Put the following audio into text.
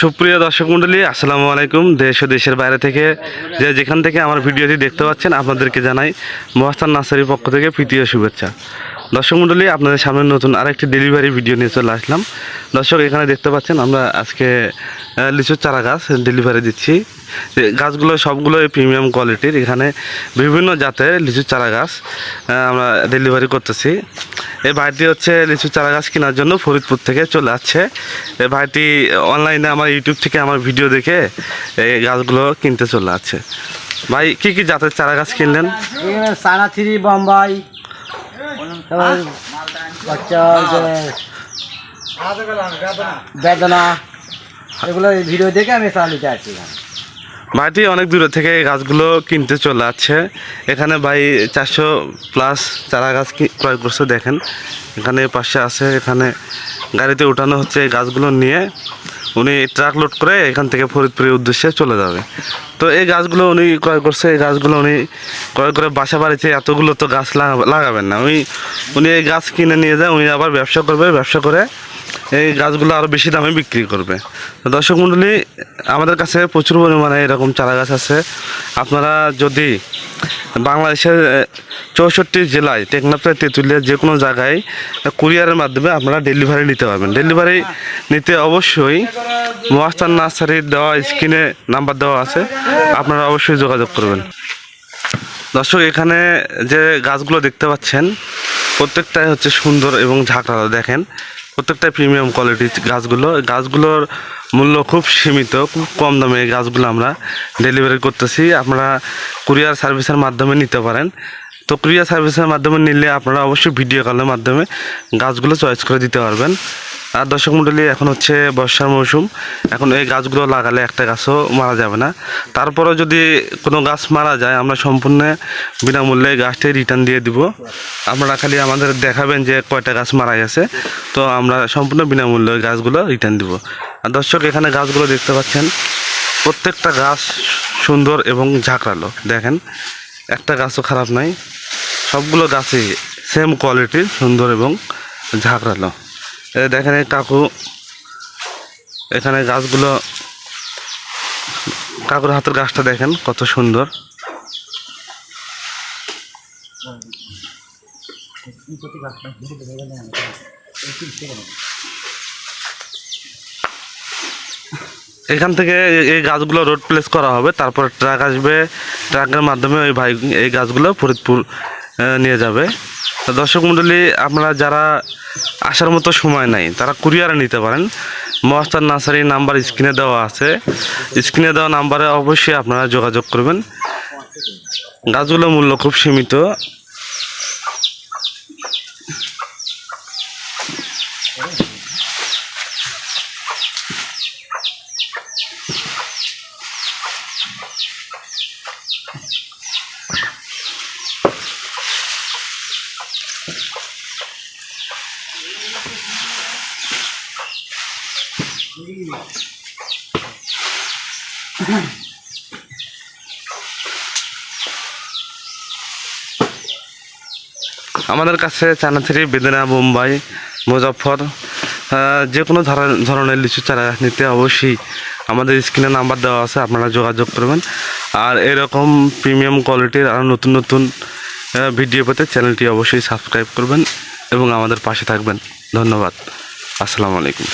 সুপ্রিয় দর্শক মন্ডলী আসসালামু আলাইকুম। দেশ ও দেশের বাইরে থেকে যে যেখান থেকে আমার ভিডিওটি দেখতে পাচ্ছেন, আপনাদেরকে জানাই মহাস্তান নার্সারির পক্ষ থেকে প্রীতীয় শুভেচ্ছা। দর্শক মণ্ডলী আপনাদের সামনে নতুন আরেকটি ডেলিভারি ভিডিও নিয়ে চলে আসলাম। দর্শক, এখানে দেখতে পাচ্ছেন আমরা আজকে লিচুর চারা গাছ ডেলিভারি দিচ্ছি। গাছগুলো সবগুলো প্রিমিয়াম কোয়ালিটির এখানে বিভিন্ন জাতের লিচুর চারা গাছ আমরা ডেলিভারি করতেছি। এই ভাইটি হচ্ছে লিচু চারা গাছ কেনার জন্য ফরিদপুর থেকে চলে আসছে। এই ভাইটি অনলাইনে আমার ইউটিউব থেকে আমার ভিডিও দেখে এই গাছগুলো কিনতে চলে আসছে। ভাই, কি কি জাতের চারা গাছ কিনলেন? এখানে সানাথিরি বোম্বাই বেদনা এগুলো ভিডিও দেখে আমি আসছি ভাইটি অনেক দূরে থেকে এই গাছগুলো কিনতে চলে আসছে। এখানে ভাই চারশো প্লাস চারা গাছ কি- ক্রয় করছে দেখেন। এখানে পাশে আছে এখানে গাড়িতে উঠানো হচ্ছে এই গাছগুলো নিয়ে। উনি ট্রাক লোড করে এখান থেকে ফরিদপুরের উদ্দেশ্যে চলে যাবে। তো এই গাছগুলো উনি ক্রয় করছে, এই গাছগুলো উনি ক্রয় করে বাসা বাড়িতে এতগুলো তো গাছ লাগা- লাগাবেন না। উনি উনি এই গাছ কিনে নিয়ে যায়, উনি আবার ব্যবসা করবে, ব্যবসা করে এই গাছগুলো আরও বেশি দামে বিক্রি করবে। দর্শক মণ্ডলী আমাদের কাছে প্রচুর পরিমাণে এরকম চারা গাছ আছে। আপনারা যদি বাংলাদেশের চৌষট্টি জেলায় টেকনাফের তেঁতুলিয়া যে কোনো জায়গায় কুরিয়ারের মাধ্যমে আপনারা ডেলিভারি নিতে পারবেন। ডেলিভারি নিতে অবশ্যই মহাস্তান নার্সারির দেওয়া, স্ক্রিনে নাম্বার দেওয়া আছে। আপনারা অবশ্যই যোগাযোগ করবেন। দর্শক, এখানে যে গাছগুলো দেখতে পাচ্ছেন, প্রত্যেকটাই হচ্ছে সুন্দর এবং ঝাঁকড়া দেখেন। প্রত্যেকটাই প্রিমিয়াম কোয়ালিটির গাছগুলো, গাছগুলোর মূল্য খুব সীমিত, খুব কম দামে এই গাছগুলো আমরা ডেলিভারি করতেছি। আপনারা কুরিয়ার সার্ভিসের মাধ্যমে নিতে পারেন। তো কুরিয়ার সার্ভিসের মাধ্যমে নিলে আপনারা অবশ্যই ভিডিও কলের মাধ্যমে গাছগুলো চয়েস করে দিতে পারবেন। আর দর্শক মণ্ডলী এখন হচ্ছে বর্ষার মৌসুম। এখন এই গাছগুলো লাগালে একটা গাছও মারা যাবে না। তারপরেও যদি কোনো গাছ মারা যায়, আমরা সম্পূর্ণ বিনামূল্যে গাছটি রিটার্ন দিয়ে দিব। আপনারা খালি আমাদের দেখাবেন যে কয়টা গাছ মারা গেছে। তো আমরা সম্পূর্ণ বিনামূল্যে গাছগুলো রিটার্ন দিব। আর দর্শক, এখানে গাছগুলো দেখতে পাচ্ছেন, প্রত্যেকটা গাছ সুন্দর এবং ঝাঁকড়ালো। দেখেন, একটা গাছও খারাপ নাই। সবগুলো গাছই সেম কোয়ালিটির সুন্দর এবং ঝাঁকড়ালো। দেখেন এই কাকু, এখানে গাছগুলো, কাকুর হাতের গাছটা দেখেন কত সুন্দর। এখান থেকে এই গাছগুলো রোড প্লেস করা হবে, তারপর ট্রাক আসবে। ট্রাকের মাধ্যমে ওই ভাই এই গাছগুলো ফরিদপুর নিয়ে যাবে। তো দর্শক মণ্ডলী আপনারা যারা আসার মতো সময় নাই, তারা কুরিয়ারে নিতে পারেন। মহাস্তার নার্সারির নাম্বার স্ক্রিনে দেওয়া আছে। স্ক্রিনে দেওয়া নাম্বারে অবশ্যই আপনারা যোগাযোগ করবেন। গাছগুলোর মূল্য খুব সীমিত। আমাদের কাছে চানাথিরি বেদনা, মুম্বাই মুজফর যে কোনো ধরনের লিচু চারা নিতে অবশ্যই আমাদের স্ক্রিনে নাম্বার দেওয়া আছে, আপনারা যোগাযোগ করবেন। আর এরকম প্রিমিয়াম কোয়ালিটির আরও নতুন নতুন ভিডিও পেতে চ্যানেলটি অবশ্যই সাবস্ক্রাইব করবেন এবং আমাদের পাশে থাকবেন। ধন্যবাদ। আসসালামু আলাইকুম।